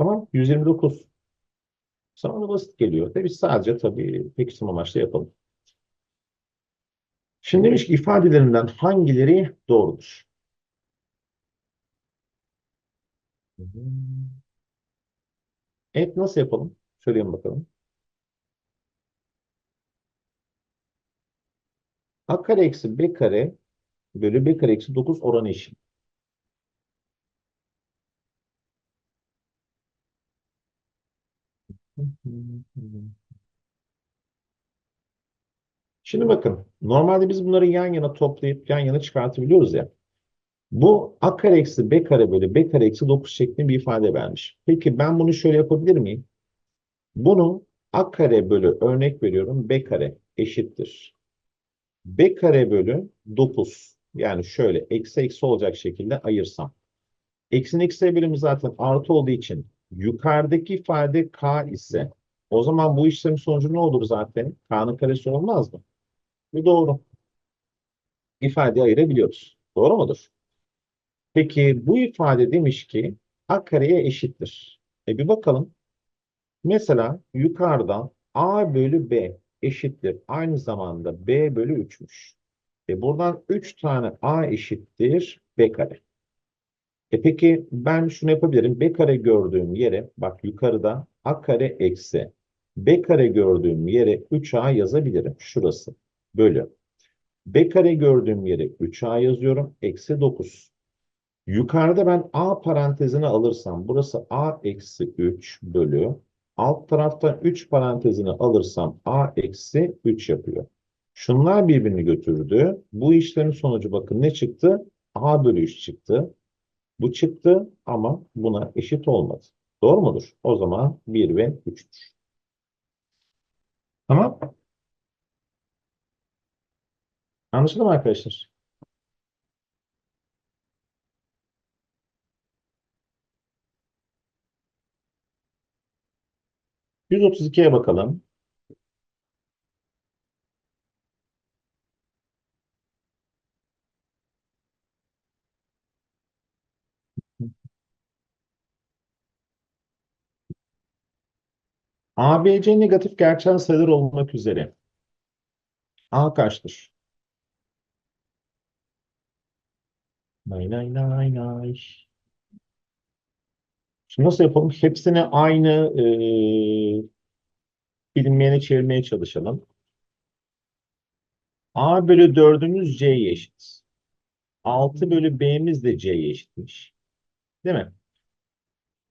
Tamam. 129. Sana da basit geliyor. Biz sadece tabii pekiştirme amaçlı yapalım. Şimdi demiş ki ifadelerinden hangileri doğrudur? Evet nasıl yapalım? Söyleyin bakalım. A kare eksi B kare bölü B kare eksi 9 oranı eşit. Şimdi bakın. Normalde biz bunları yan yana toplayıp yan yana çıkartabiliyoruz ya. Bu a kare eksi b kare bölü b kare eksi 9 şeklinde bir ifade vermiş. Peki ben bunu şöyle yapabilir miyim? Bunu a kare bölü örnek veriyorum b kare eşittir. b kare bölü 9 yani şöyle eksi eksi olacak şekilde ayırsam. Eksinin eksi bölümü zaten artı olduğu için yukarıdaki ifade k ise o zaman bu işlemin sonucu ne olur zaten? K'nın karesi olmaz mı? Bu doğru. İfadeyi ayırabiliyoruz. Doğru mudur? Peki bu ifade demiş ki a kareye eşittir. E bir bakalım. Mesela yukarıda a bölü b eşittir. Aynı zamanda b bölü 3'müş. E buradan 3 tane a eşittir b kare. E peki ben şunu yapabilirim. b kare gördüğüm yere bak yukarıda a kare eksi b kare gördüğüm yere 3a yazabilirim. Şurası. Bölü. b kare gördüğüm yere 3a yazıyorum. Eksi 9. Yukarıda ben a parantezini alırsam burası a eksi 3 bölü alt taraftan 3 parantezini alırsam a eksi 3 yapıyor. Şunlar birbirini götürdü. Bu işlemin sonucu bakın ne çıktı? a bölü 3 çıktı. Bu çıktı ama buna eşit olmadı. Doğru mudur? O zaman 1 ve 3'tür. Tamam. Anlaşıldı mı arkadaşlar? 132'ye bakalım. ABC negatif gerçel sayılar olmak üzere. A kaçtır? Nay nay nay nay. Şimdi nasıl yapalım? Hepsini aynı e, bilinmeyene çevirmeye çalışalım. A bölü 4'ümüz C'ye eşit. 6 bölü B'miz de C'ye eşitmiş. Değil mi?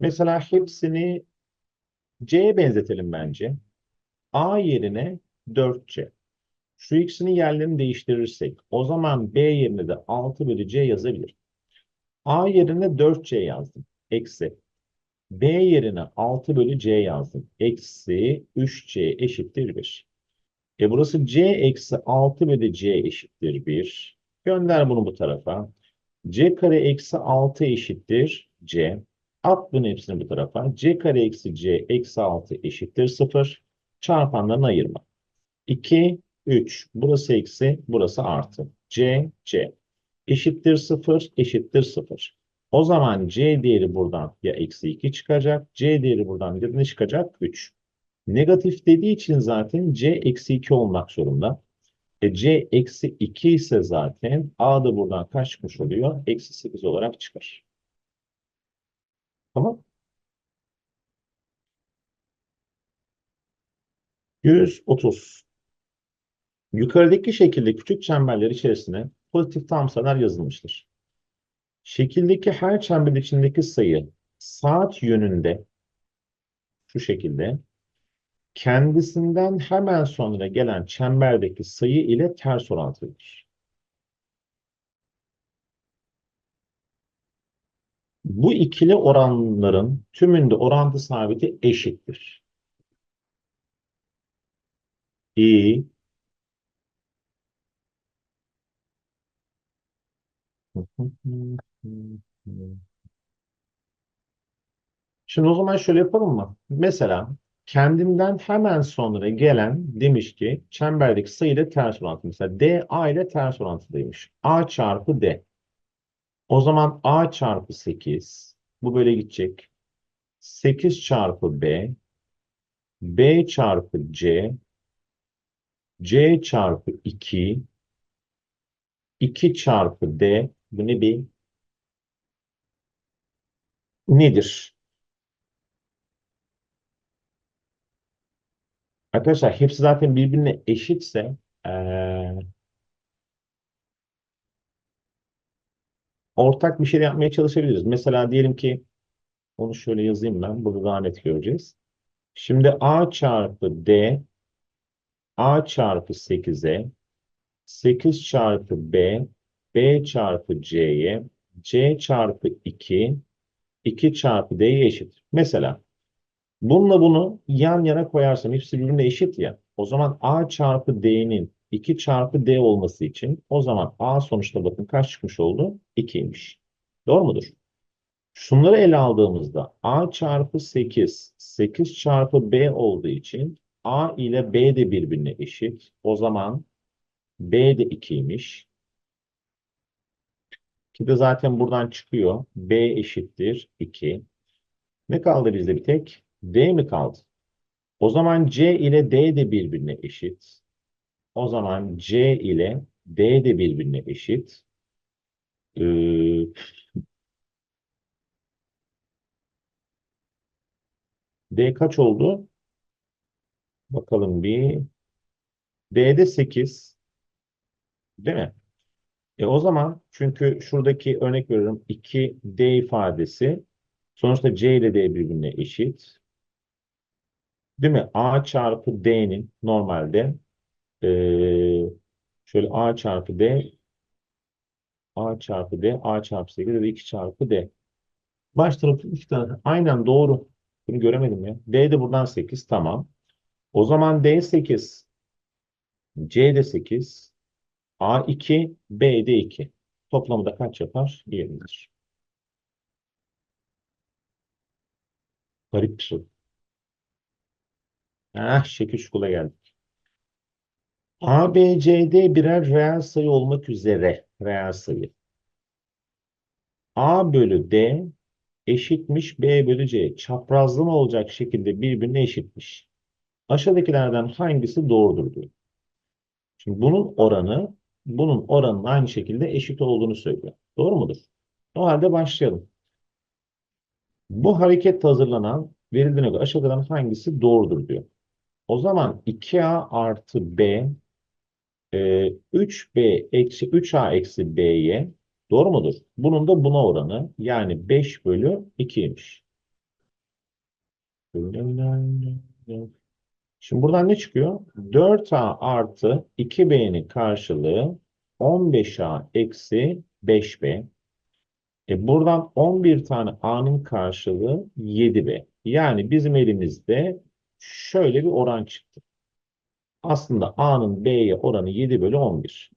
Mesela hepsini C'ye benzetelim bence. A yerine 4C. Şu ikisinin yerlerini değiştirirsek o zaman B yerine de 6 bölü C yazabilir. A yerine 4C yazdım. Eksi. B yerine 6 bölü C yazdım. Eksi 3C eşittir 1. E burası C eksi 6 bölü C eşittir 1. Gönder bunu bu tarafa. C kare eksi 6 eşittir C. At bunun hepsini bu tarafa. C kare eksi C eksi 6 eşittir 0. Çarpanlarını ayırma. 2, 3. Burası eksi, burası artı. C, C. Eşittir 0, eşittir 0. O zaman C değeri buradan ya eksi 2 çıkacak. C değeri buradan ya ne çıkacak? 3. Negatif dediği için zaten C eksi 2 olmak zorunda. E C eksi 2 ise zaten A da buradan kaç çıkmış oluyor? Eksi 8 olarak çıkar. Tamam. 130. Yukarıdaki şekilde küçük çemberler içerisine pozitif tam sayılar yazılmıştır. Şekildeki her çember içindeki sayı saat yönünde şu şekilde kendisinden hemen sonra gelen çemberdeki sayı ile ters orantılıdır. Bu ikili oranların tümünde orantı sabiti eşittir. İ Şimdi o zaman şöyle yapalım mı? Mesela kendinden hemen sonra gelen demiş ki çemberdeki sayı ile ters orantı. Mesela D A ile ters orantılıymış. A çarpı D. O zaman A çarpı 8 bu böyle gidecek. 8 çarpı B, B çarpı C, C çarpı 2, 2 çarpı D, bu ne bir? Nedir? Arkadaşlar hepsi zaten birbirine eşitse eee, ortak bir şey yapmaya çalışabiliriz. Mesela diyelim ki onu şöyle yazayım ben. Burada daha net göreceğiz. Şimdi A çarpı D A çarpı 8'e 8 çarpı B B çarpı C'ye C çarpı 2 2 çarpı D'ye eşit. Mesela bununla bunu yan yana koyarsam hepsi birbirine eşit ya. O zaman A çarpı D'nin 2 çarpı D olması için o zaman A sonuçta bakın kaç çıkmış oldu? 2'ymiş. Doğru mudur? Şunları ele aldığımızda A çarpı 8, 8 çarpı B olduğu için A ile B de birbirine eşit. O zaman B de 2'ymiş. Ki de zaten buradan çıkıyor. B eşittir 2. Ne kaldı bizde bir tek? D mi kaldı? O zaman C ile D de birbirine eşit. O zaman C ile D de birbirine eşit. Ee, D kaç oldu? Bakalım bir. D'de 8. Değil mi? E o zaman çünkü şuradaki örnek veriyorum 2D ifadesi sonuçta C ile D birbirine eşit. Değil mi? A çarpı D'nin normalde eee, şöyle A çarpı D A çarpı D A çarpı 8 ya da 2 çarpı D. Baş tarafı 2 tane. Aynen doğru. Bunu göremedim ya. D de buradan 8. Tamam. O zaman D 8. C de 8. A 2. B de 2. Toplamı da kaç yapar? 20'dir. Garip bir soru. Ah, şekil şukula geldik. A, B, C, D birer reel sayı olmak üzere reel sayı. A bölü D eşitmiş B bölü C. Çaprazlama olacak şekilde birbirine eşitmiş. Aşağıdakilerden hangisi doğrudur diyor. Şimdi bunun oranı bunun oranının aynı şekilde eşit olduğunu söylüyor. Doğru mudur? O halde başlayalım. Bu hareket hazırlanan verildiğine göre aşağıdakilerden hangisi doğrudur diyor. O zaman 2A artı B e, 3B eksi 3A eksi B'ye doğru mudur? Bunun da buna oranı yani 5 bölü 2'ymiş. Şimdi buradan ne çıkıyor? 4A artı 2B'nin karşılığı 15A eksi 5B. E buradan 11 tane A'nın karşılığı 7B. Yani bizim elimizde şöyle bir oran çıktı. Aslında A'nın B'ye oranı 7 bölü 11.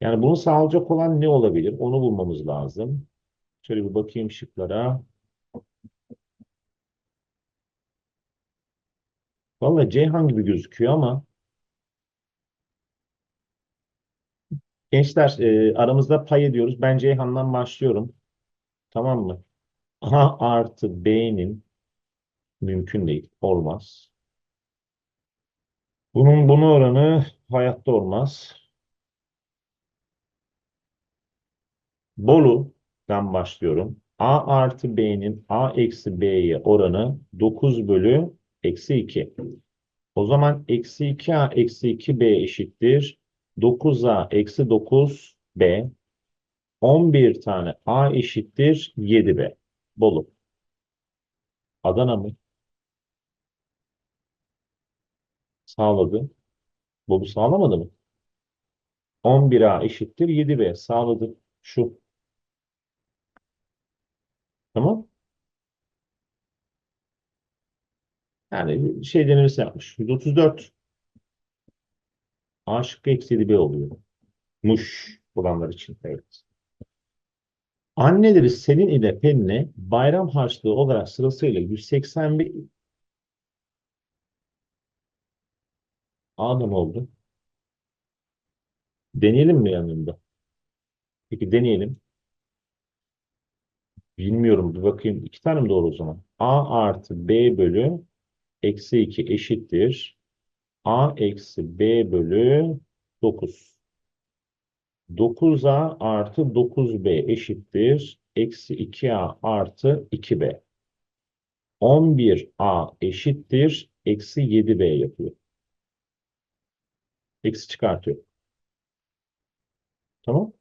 Yani bunu sağlayacak olan ne olabilir? Onu bulmamız lazım. Şöyle bir bakayım şıklara. Vallahi Ceyhan gibi gözüküyor ama gençler e, aramızda pay ediyoruz. Ben Ceyhan'dan başlıyorum. Tamam mı? A artı B'nin mümkün değil. Olmaz. Bunun bunu oranı hayatta olmaz. Bolu'dan başlıyorum. A artı B'nin A eksi B'ye oranı 9 bölü eksi 2. O zaman eksi 2A eksi 2B eşittir. 9A eksi 9B. 11 tane A eşittir 7B. Bolu. Adana mı? Sağladı. Bolu sağlamadı mı? 11A eşittir 7B. Sağladı. Şu. Tamam. Yani şey denemesi yapmış. 134. A şıkkı eksi 7B oluyor. Muş olanlar için. Evet. Anneleri Selin ile Pelin'e bayram harçlığı olarak sırasıyla 181 Mı oldu? Deneyelim mi yanında? Peki deneyelim. Bilmiyorum bir bakayım. İki tane mi doğru o zaman? A artı B bölü eksi 2 eşittir. A eksi B bölü 9. 9A artı 9B eşittir. Eksi 2A artı 2B. 11A eşittir. Eksi 7B yapıyor. Eksi çıkartıyor. Tamam.